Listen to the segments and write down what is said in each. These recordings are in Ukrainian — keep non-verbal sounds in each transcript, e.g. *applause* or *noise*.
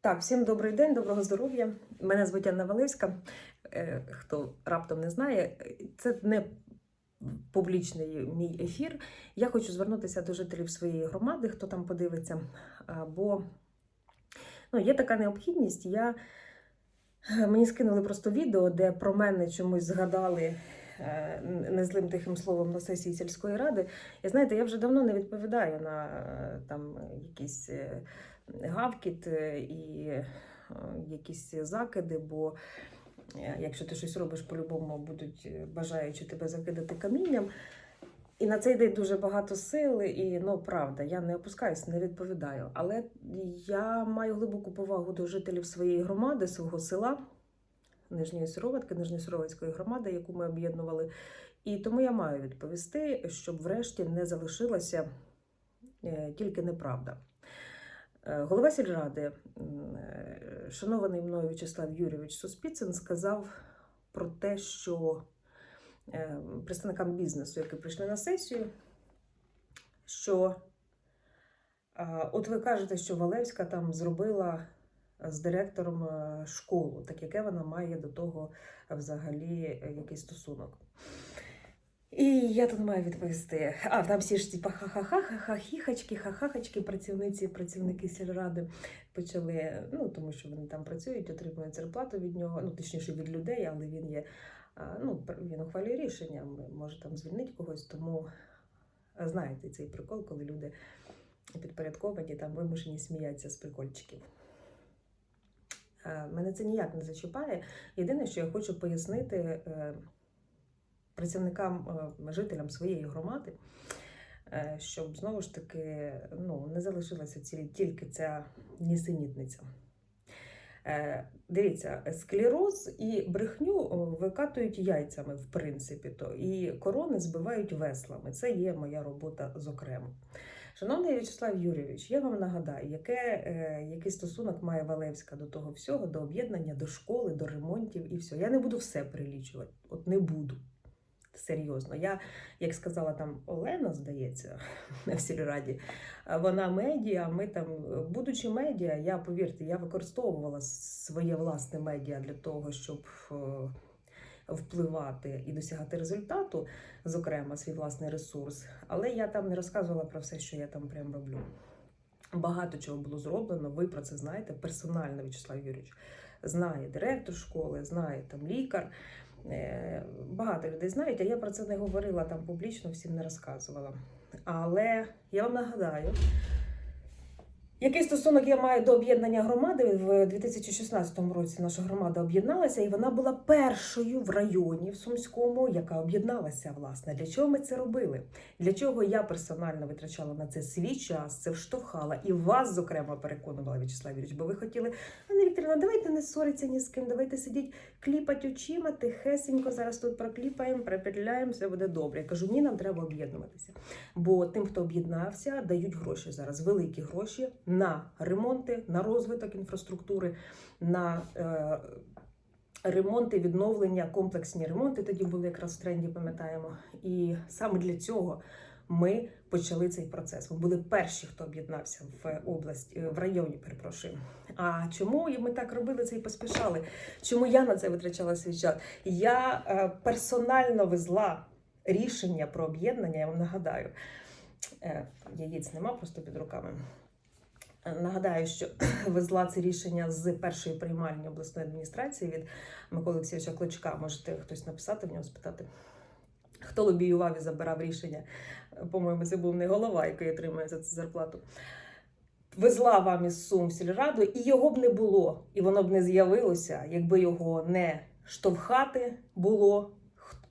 Так, всім добрий день, доброго здоров'я. Мене звуть Анна Валивська. Е, Хто раптом не знає, це не публічний мій ефір. Я хочу звернутися до жителів своєї громади, хто там подивиться. Бо ну, є така необхідність. Я... Мені скинули просто відео, де про мене чомусь згадали незлим тихим словом на сесії сільської ради. І знаєте, я вже давно не відповідаю на е, там якісь. е, гавкіт е, і е, якісь закиди, бо е, якщо ти щось робиш по-любому, будуть е, бажаючи тебе закидати камінням. І на це йде дуже багато сили, і ну правда, я не опускаюсь, не відповідаю. Але я маю глибоку повагу до жителів своєї громади, свого села, Нижньої Сироватки, Нижньосировацької громади, яку ми об'єднували. І тому я маю відповісти, щоб врешті не залишилася е, тільки неправда. Е, Голова сільради, е, шанований мною В'ячеслав Юрійович Суспіцин, сказав про те, що представникам бізнесу, які прийшли на сесію, що от ви кажете, що Валевська там зробила з директором е, школу, так яке вона має до того е, взагалі е, якийсь стосунок. І я тут маю відповісти. А, там всі ж типа ха-ха-ха, хіхачки, ха-хахачки, працівниці, працівники сільради почали, ну тому що вони там працюють, отримують зарплату від нього, ну точніше від людей, але він є, ну, він ухвалює рішення, може там звільнити когось, тому знаєте цей прикол, коли люди підпорядковані, там вимушені сміятися з прикольчиків. Е, Мене це ніяк не зачіпає. Єдине, що я хочу пояснити е, працівникам, е, жителям своєї громади, щоб знову ж таки ну, не залишилася тільки ця нісенітниця. Дивіться, склероз і брехню викатують яйцями, в принципі, то і корони збивають веслами. Це є моя робота зокрема. Шановний В'ячеслав Юрійович, я вам нагадаю, яке, е, який стосунок має Валевська до того всього, до об'єднання, до школи, до ремонтів і все. Я не буду все перелічувати. От не буду. Серйозно. Я, як сказала там Олена, здається, *laughs* в сільраді, вона медіа, ми там, будучи медіа, я повірте, я використовувала своє власне медіа для того, щоб е, впливати і досягати результату, зокрема, свій власний ресурс. Але я там не розказувала про все, що я там прям роблю. Багато чого було зроблено. Ви про це знаєте персонально, В'ячеслав Юрійович. Знає директор школи, знає там лікар. Е, Багато людей знають, а я про це не говорила там публічно, всім не розказувала. Але я вам нагадаю, який стосунок я маю до об'єднання громади в 2016 році наша громада об'єдналася, і вона була першою в районі в Сумському, яка об'єдналася. Власне, для чого ми це робили? Для чого я персонально витрачала на це свій час, це вштовхала і вас, зокрема, переконувала В'ячеслав Юрійович, бо ви хотіли, Анна Вікторівна, давайте не ссориться ні з ким, давайте сидіть, кліпать очима, тихесенько зараз тут прокліпаємо, припетляємо, все буде добре. Я кажу, ні, нам треба об'єднуватися. Бо тим, хто об'єднався, дають гроші зараз, великі гроші на ремонти, на розвиток інфраструктури, на е, ремонти, відновлення, комплексні ремонти. Тоді були якраз в тренді, пам'ятаємо. І саме для цього ми почали цей процес. Ми були перші, хто об'єднався в області, в районі, перепрошую. А чому ми так робили це і поспішали? Чому я на це витрачала свій час? Я е, персонально везла рішення про об'єднання, я вам нагадаю. Е, Яєць нема просто під руками. Нагадаю, що *clears throat* везла це рішення з першої приймальні обласної адміністрації від Миколи Олексійовича Кличка. Можете хтось написати в нього спитати, хто лобіював і забирав рішення. По-моєму, це був не голова, який отримує за це зарплату. Везла вам із Сум в сільраду, і його б не було, і воно б не з'явилося, якби його не штовхати було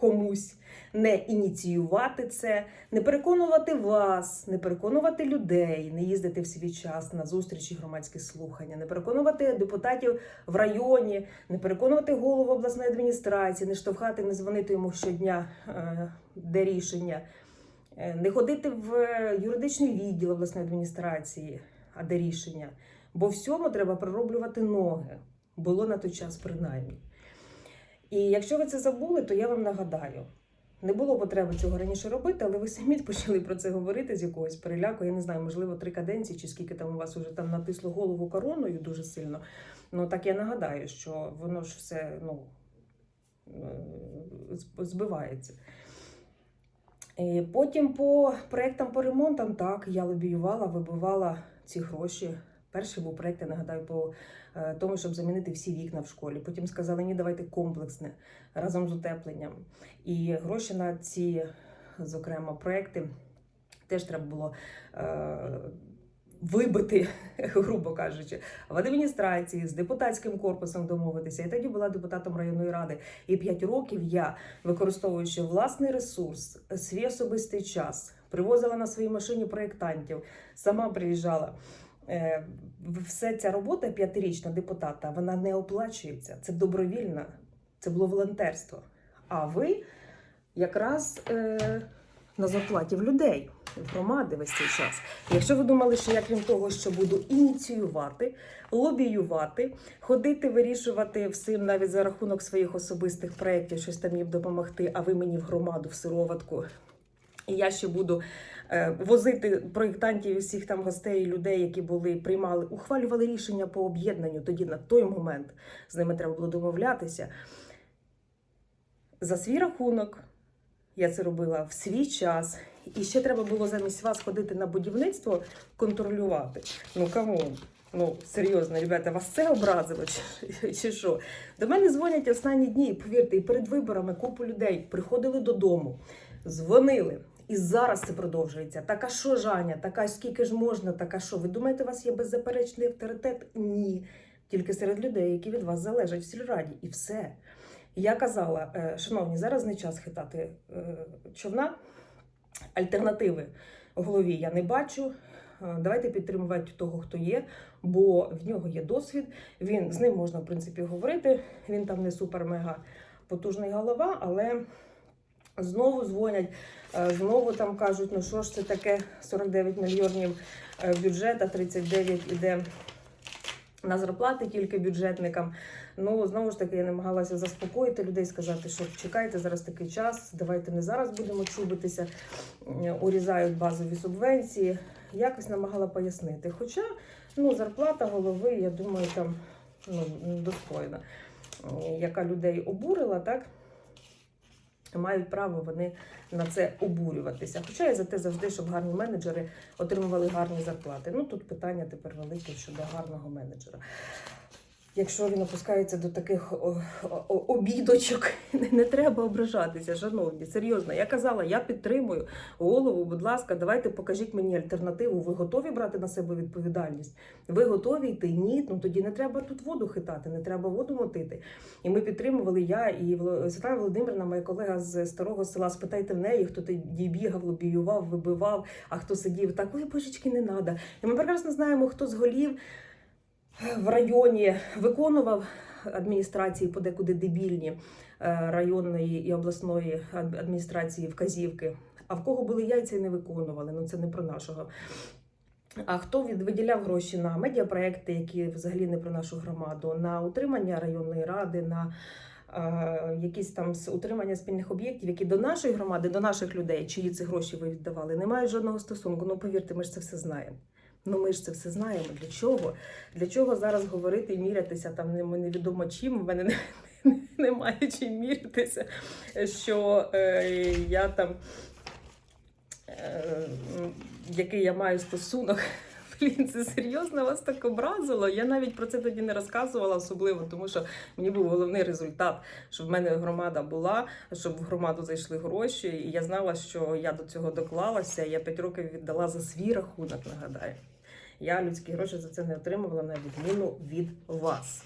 комусь, не ініціювати це, не переконувати вас, не переконувати людей, не їздити в свій час на зустрічі громадські слухання, не переконувати депутатів в районі, не переконувати голову обласної адміністрації, не штовхати, не дзвонити йому щодня, е, де рішення, е, не ходити в юридичний відділ обласної адміністрації, а де рішення. Бо всьому треба пророблювати ноги. Було на той час принаймні. І якщо ви це забули, то я вам нагадаю: Не було потреби цього раніше робити, але ви самі *laughs* почали про це говорити з якогось переляку. Я не знаю, можливо, три каденції чи скільки там у вас уже там натисло голову короною дуже сильно. Ну так я нагадаю, що воно ж все ну, е, збивається. І потім по проектам по ремонтам, так, я лобіювала, вибивала ці гроші. Перший був проект, я нагадаю, по е, тому, щоб замінити всі вікна в школі. Потім сказали, ні, давайте комплексне разом з утепленням. І гроші на ці, зокрема, проекти теж треба було е, вибити, *laughs* грубо кажучи, в адміністрації з депутатським корпусом домовитися. Я тоді була депутатом районної ради. І 5 років я, використовуючи власний ресурс, свій особистий час, привозила на своїй машині проєктантів, сама приїжджала. Е, Все ця робота п'ятирічна депутата, вона не оплачується. Це добровільна, це було волонтерство. А ви якраз е, на зарплаті в людей, в громади весь цей час. Якщо ви думали, що я крім того, що буду ініціювати, лобіювати, ходити, вирішувати всім навіть за рахунок своїх особистих проєктів, щось там їм допомогти, а ви мені в громаду, в сироватку. І я ще буду возити проєктантів і всіх там гостей, людей, які були, приймали, ухвалювали рішення по об'єднанню. Тоді на той момент з ними треба було домовлятися. За свій рахунок я це робила в свій час. І ще треба було замість вас ходити на будівництво контролювати. Ну камон. Ну, серйозно, ребята, вас це образило чи, чи що? До мене дзвонять останні дні, повірте, і перед виборами купу людей приходили додому, дзвонили. І зараз це продовжується. Так а що, Жаня? Така скільки ж можна? Так а що? Ви думаєте, у вас є беззаперечний авторитет? Ні. Тільки серед людей, які від вас залежать в сільраді. І все. Я казала, е, шановні, зараз не час хитати е, човна. Альтернативи в голові я не бачу. Е, Давайте підтримувати того, хто є, бо в нього є досвід. Він з ним можна в принципі говорити. Він там не супер-мега потужний голова, але знову дзвонять, е, знову там кажуть, ну що ж це таке 49 мільйонів е, бюджет, а 39 іде на зарплати тільки бюджетникам. Ну знову ж таки, я намагалася заспокоїти людей, сказати, що чекайте зараз такий час, давайте не зараз будемо чубитися, урізають базові субвенції. Якось намагала пояснити. Хоча ну, зарплата голови, я думаю, там ну, достойна, яка людей обурила, так? Мають право вони на це обурюватися. Хоча я за те завжди, щоб гарні менеджери отримували гарні зарплати. Ну тут питання тепер велике щодо гарного менеджера. Якщо він опускається до таких обідочок, *laughs* не, треба ображатися, шановні. Серйозно, я казала, я підтримую голову. Будь ласка, давайте покажіть мені альтернативу. Ви готові брати на себе відповідальність? Ви готові йти? Ні, ну тоді не треба тут воду хитати, не треба воду мотити. І ми підтримували я і Світлана Володимирівна, моя колега з старого села. Спитайте в неї, хто тоді бігав, лобіював, вибивав, а хто сидів так, ой, божечки, не треба. І ми прекрасно знаємо, хто з голів в районі виконував адміністрації подекуди дебільні е, районної і обласної адміністрації вказівки. А в кого були яйця і не виконували? Ну це не про нашого. А хто виділяв гроші на медіапроекти, які взагалі не про нашу громаду, на утримання районної ради, на е, якісь там утримання спільних об'єктів, які до нашої громади, до наших людей, чиї ці гроші ви віддавали, не мають жодного стосунку. Ну повірте, ми ж це все знаємо. Ну ми ж це все знаємо. Для чого? Для чого зараз говорити і мірятися там не- невідомо чим? У мене *laughs* не, немає чим мірятися, що е, я там е, який я маю стосунок. Блін, це серйозно вас так образило. Я навіть про це тоді не розказувала особливо, тому що мені був головний результат, щоб в мене громада була, щоб в громаду зайшли гроші. І я знала, що я до цього доклалася. Я 5 років віддала за свій рахунок, нагадаю. Я людські гроші за це не отримувала на відміну від вас.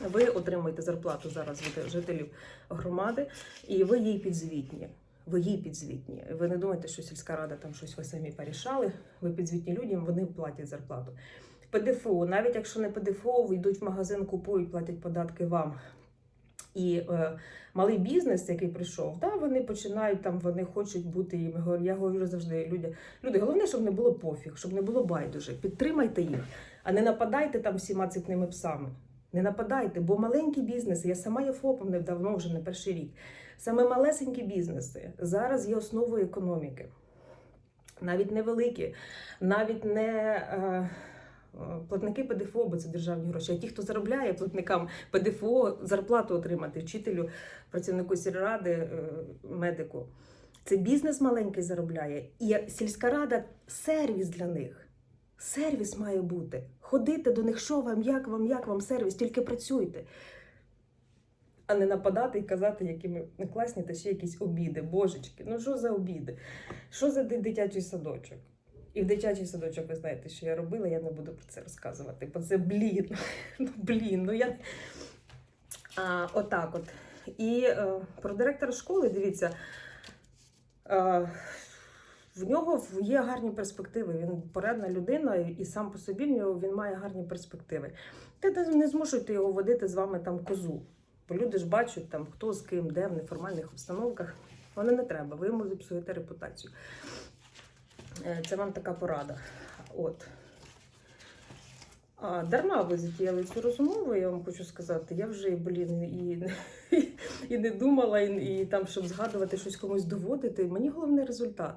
Ви отримуєте зарплату зараз від жителів громади, і ви їй підзвітні. Ви їй підзвітні. Ви не думаєте, що сільська рада там щось ви самі порішали. Ви підзвітні людям, вони платять зарплату. ПДФО, навіть якщо не ПДФО, йдуть в магазин, купують, платять податки вам. І е, малий бізнес, який прийшов, да, вони починають там, вони хочуть бути. ми Я говорю завжди, люди, люди, головне, щоб не було пофіг, щоб не було байдуже. Підтримайте їх, а не нападайте там всіма цитними псами. Не нападайте, бо маленькі бізнеси, я сама є ФОПом недавно, вже не перший рік. Саме малесенькі бізнеси зараз є основою економіки. Навіть невеликі, навіть не е, е, платники ПДФО, бо це державні гроші, а ті, хто заробляє платникам ПДФО, зарплату отримати вчителю, працівнику сільради, е, медику. Це бізнес маленький заробляє, і сільська рада сервіс для них. Сервіс має бути. Ходити до них, що вам, як вам, як вам сервіс, тільки працюйте. А не нападати і казати, які ми не класні, та ще якісь обіди. Божечки, ну що за обіди? Що за дитячий садочок? І в дитячий садочок, ви знаєте, що я робила, я не буду про це розказувати. Бо це блін. *laughs* Ну блін, ну я. А, отак от. І е, про директора школи, дивіться. Е, в нього є гарні перспективи. Він порядна людина, і сам по собі він має гарні перспективи. Та не- змушуйте його водити з вами там козу. Бо люди ж бачать, там, хто з ким, де в неформальних обстановках. Воно не треба, ви йому зіпсуєте репутацію. Е, Це вам така порада. От. А, дарма ви затіяли цю розмову, я вам хочу сказати. Я вже, блін, і, *laughs* і не думала, і, і там, щоб згадувати щось комусь доводити. Мені головний результат.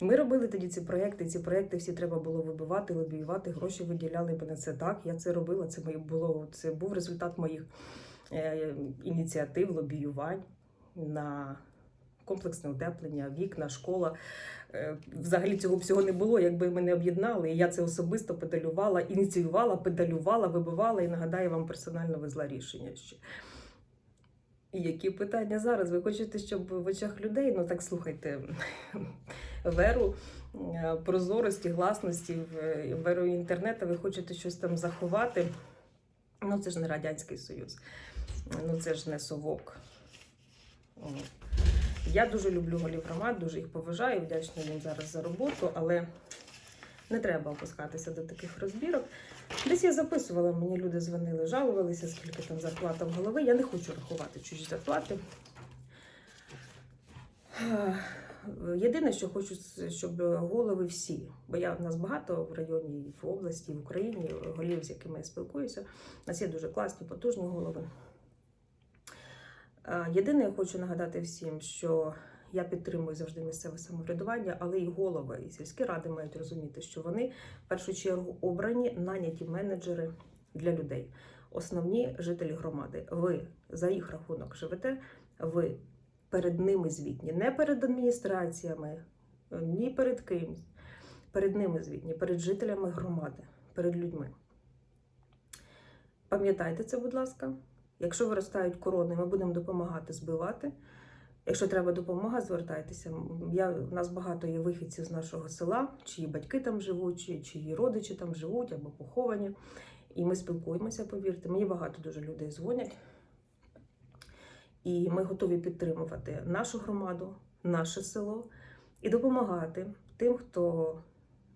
Ми робили тоді ці проекти. Ці проекти всі треба було вибивати, лобіювати, гроші виділяли б на це так. Я це робила. Це моє було. Це був результат моїх е, ініціатив, лобіювань на комплексне утеплення, вікна, школа. Е, Взагалі цього всього не було, якби ми не об'єднали. І я це особисто педалювала, ініціювала, педалювала, вибивала і нагадаю, вам персонально везла рішення ще. І які питання зараз? Ви хочете, щоб в очах людей, ну так слухайте, *laughs* веру е, прозорості, гласності, веру інтернету, ви хочете щось там заховати. Ну, це ж не Радянський Союз, ну це ж не совок. Я дуже люблю голів громад, дуже їх поважаю, вдячна їм зараз за роботу, але не треба опускатися до таких розбірок. Десь я записувала, мені люди дзвонили, жалувалися, скільки там зарплата в голови. Я не хочу рахувати чужі зарплати. Єдине, що хочу, щоб голови всі, бо я в нас багато в районі, в області, в Україні голів, з якими я спілкуюся. У нас є дуже класні, потужні голови. Е, Єдине, я хочу нагадати всім, що я підтримую завжди місцеве самоврядування, але і голови, і сільські ради мають розуміти, що вони в першу чергу обрані, наняті менеджери для людей, основні жителі громади. Ви за їх рахунок живете, ви перед ними звітні, не перед адміністраціями, ні перед кимсь. Перед ними звітні, перед жителями громади, перед людьми. Пам'ятайте це, будь ласка. Якщо виростають корони, ми будемо допомагати збивати. Якщо треба допомога, звертайтеся. Я, у нас багато є вихідців з нашого села, чиї батьки там живуть, чи- чиї родичі там живуть або поховані. І ми спілкуємося, повірте. Мені багато дуже людей дзвонять. І ми готові підтримувати нашу громаду, наше село і допомагати тим, хто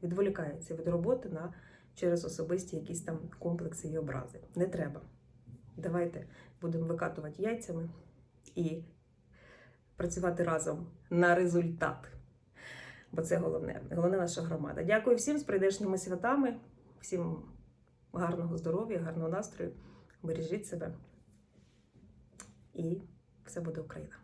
відволікається від роботи на через особисті якісь там комплекси і образи. Не треба. Давайте будемо викатувати яйцями і працювати разом на результат. Бо це головне, головне наша громада. Дякую всім з прийдешніми святами, всім гарного здоров'я, гарного настрою. Бережіть себе. І все буде Україна.